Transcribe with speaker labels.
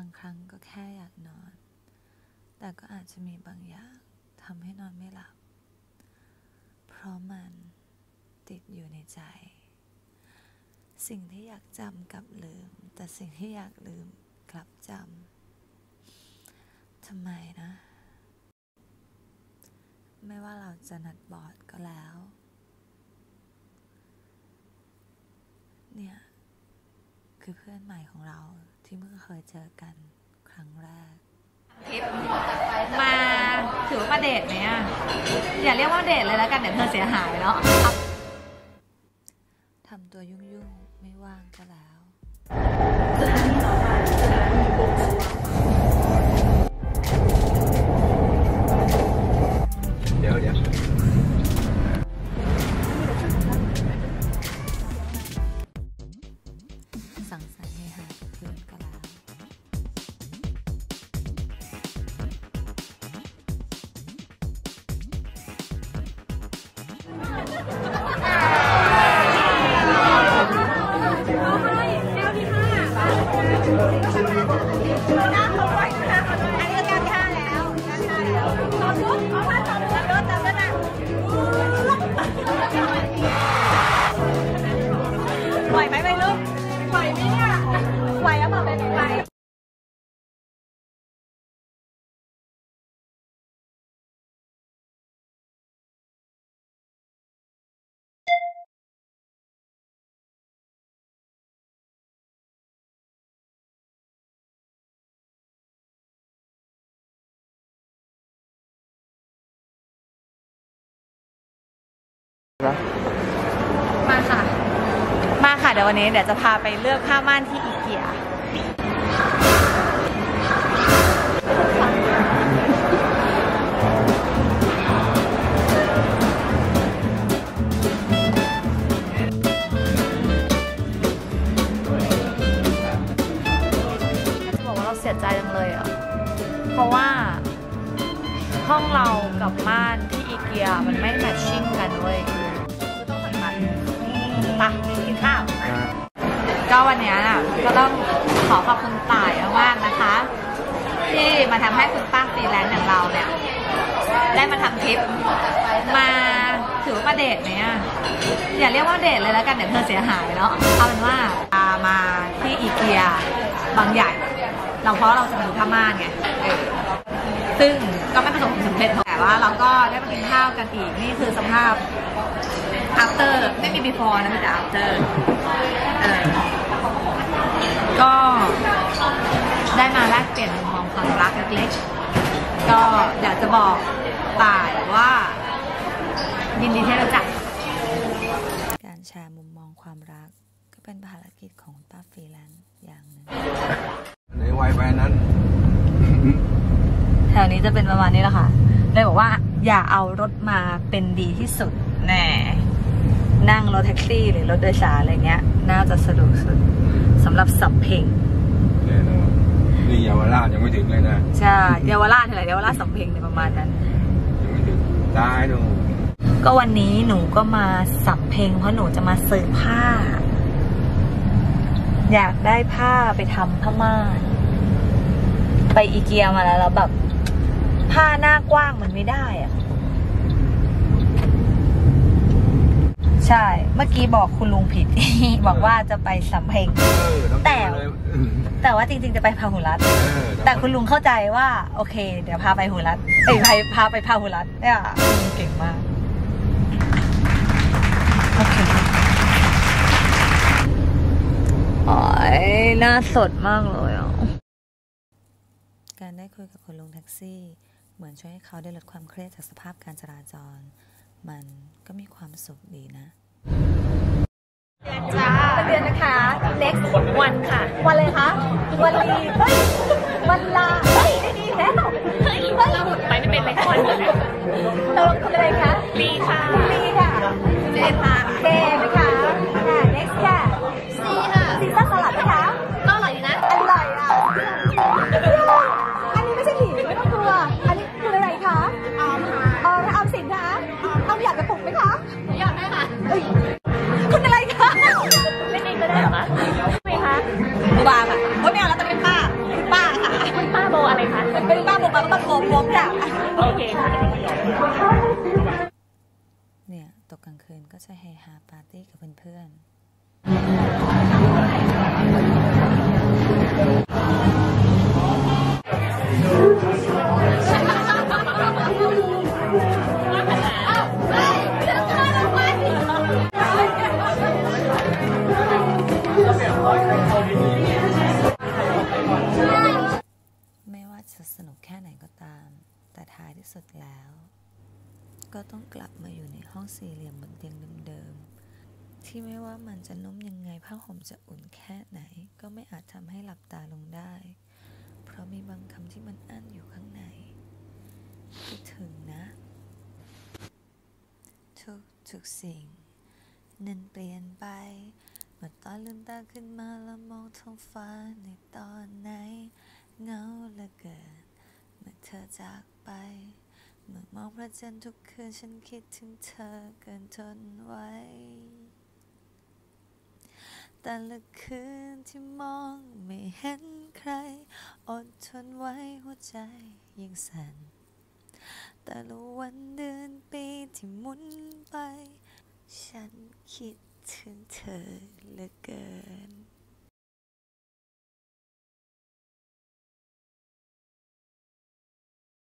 Speaker 1: างครั้งก็แค่อยากนอน แต่ก็อาจจะมีบางอย่างทำให้นอนไม่หลับ เพราะมันติดอยู่ในใจ สิ่งที่อยากจำกลับลืม แต่สิ่งที่อยากลืมกลับจำทำไมนะ ไม่ว่าเราจะนัดบอร์ดก็แล้ว เนี่ย คือเพื่อนใหม่ของเรา ที่เพิ่งเคยเจอกันครั้งแรก
Speaker 2: มาถือว่ามาเดทไหมอะอย่าเรียกว่าเดทเลยแล้วกันเดี๋ยวเธอเสียหายเนาะ
Speaker 1: ทำตัวยุ่งๆ ไม่ว่างก็แล้ว
Speaker 2: มาค่ะ มาค่ะ เดี๋ยววันนี้เดี๋ยวจะพาไปเลือกผ้าม่านที่อีเกียจะบอกว่าเราเสียใจจังเลยอะ เพราะว่า ห้องเรากับม่านที่อีเกียมันไม่แมทชิ่งกันเว้ย ปะกินข้าวก็วันเนี้ยน่ะก็ต้องขอขอบคุณต่ายมากๆนะคะ ที่มาทำให้คุณป้าฟรีแลนซ์อย่างเราเนี่ยได้มาทำคลิปมาถือว่ามาเดทไหมอะอย่าเรียกว่าเดทเลยแล้วกันเดี๋ยวเธอเสียหายเนาะเอาเป็นว่าพามาที่อีเกียบางใหญ่ เราเพราะเราจะมาดูผ้าม่านไงเออซึ่งก็ไม่ประสบความสำเร็จแต่ว่าเราก็ได้มากินข้าวกันอีกนี่คือสภาพ after ไม่มี before นะมีแต่ after เออก็ได้มาแลกเปลี่ยนมุมมองความรักเล็กๆ ก็อยากจะบอกต่ายว่ายินดีที่ได้รู้จัก
Speaker 1: การแชร์มุมมองความรัก ก็เป็นภารกิจของป้าฟรีแลนซ์อย่างหนึ่ง
Speaker 3: ในไวไปนั้น
Speaker 2: แถวนี้จะเป็นประมาณนี้แหละค่ะเลยบอกว่าอย่าเอารถมาเป็นดีที่สุดแน่ นั่งรถแท็กซี่หรือรถโดยสารอะไรเงี้ย น่าจะสะดวกสุดสำหรับสับเพลง
Speaker 3: แน่นอนนี่เยาวราชยังไม่ถึงเลยนะ
Speaker 2: ใช่เยาวราชเท่าไหร่เยาวราชสับเพลงเนี่ยประมาณนั้น
Speaker 3: ยังไม่ถึงตายดู
Speaker 2: ก็วันนี้หนูก็มาสับเพลงเพราะหนูจะมาซื้อผ้า อยากได้ผ้าไปทำผ้าม่านไปอีเกียมาแล้วแล้วแบบผ้าหน้ากว้างมันไม่ได้อะ ใช่ เมื่อกี้บอกคุณลุงผิด บอกว่าจะไปสำเพ็ง
Speaker 3: เออต้อง
Speaker 2: แต่
Speaker 3: เลย
Speaker 2: แต่ว่าจริงๆจะไปพาหุรัตน์
Speaker 3: เออ
Speaker 2: แต่คุณลุงเข้าใจว่าโอเค เดี๋ยวพาไปหุรัตน์เอ้ยพาพาไปพาหุรัตน์เนี่ยคุณลุงเก่งมากโอเคโอ้ยหน้าสดมากเลยอะ
Speaker 1: การได้คุยกับคุณลุงแท็กซี่ เหมือนช่วยให้เขาได้ลดความเครียดจากสภาพการจราจร มัน ก็มีความสุขดีนะ
Speaker 2: จ้าเดือนนะคะ next วันค่ะ วันเลยคะ วันลีเฮ้ยวันลาเฮ้ยได้ดีแล้วเฮ้ยเฮ้ยเราไปไม่เป็นเลยคนเลยเราคุณอะไรคะลีค่ะ ลบจ้ะโอเคเนี่ยต
Speaker 1: กกลางคืนก็จะเฮฮาปาร์ตี้กับเพื่อนๆ แต่ท้ายที่สุดแล้ว ก็ต้องกลับมาอยู่ในห้องสี่เหลี่ยมบนเตียงเดิมๆ ที่ไม่ว่ามันจะนุ่มยังไงผ้าห่มจะอุ่นแค่ไหน ก็ไม่อาจทำให้หลับตาลงได้ เพราะมีบางคำที่มันอั้นอยู่ข้างในคิดถึงนะ ทุกทุกสิ่ง นั้นเปลี่ยนไปเมื่อตอนลืมตาขึ้นมาแล้วมองท้องฟ้าในตอนไหนเงาเหลือเกินเมื่อเธอจาก ไป เมื่อมองพระจันทร์ทุกคืนฉันคิดถึงเธอเกินทนไว้ แต่ละคืนที่มองไม่เห็นใคร อดทนไว้หัวใจยังสั่น แต่ละวันเดือนปีที่หมุนไป ฉันคิดถึงเธอเหลือเกิน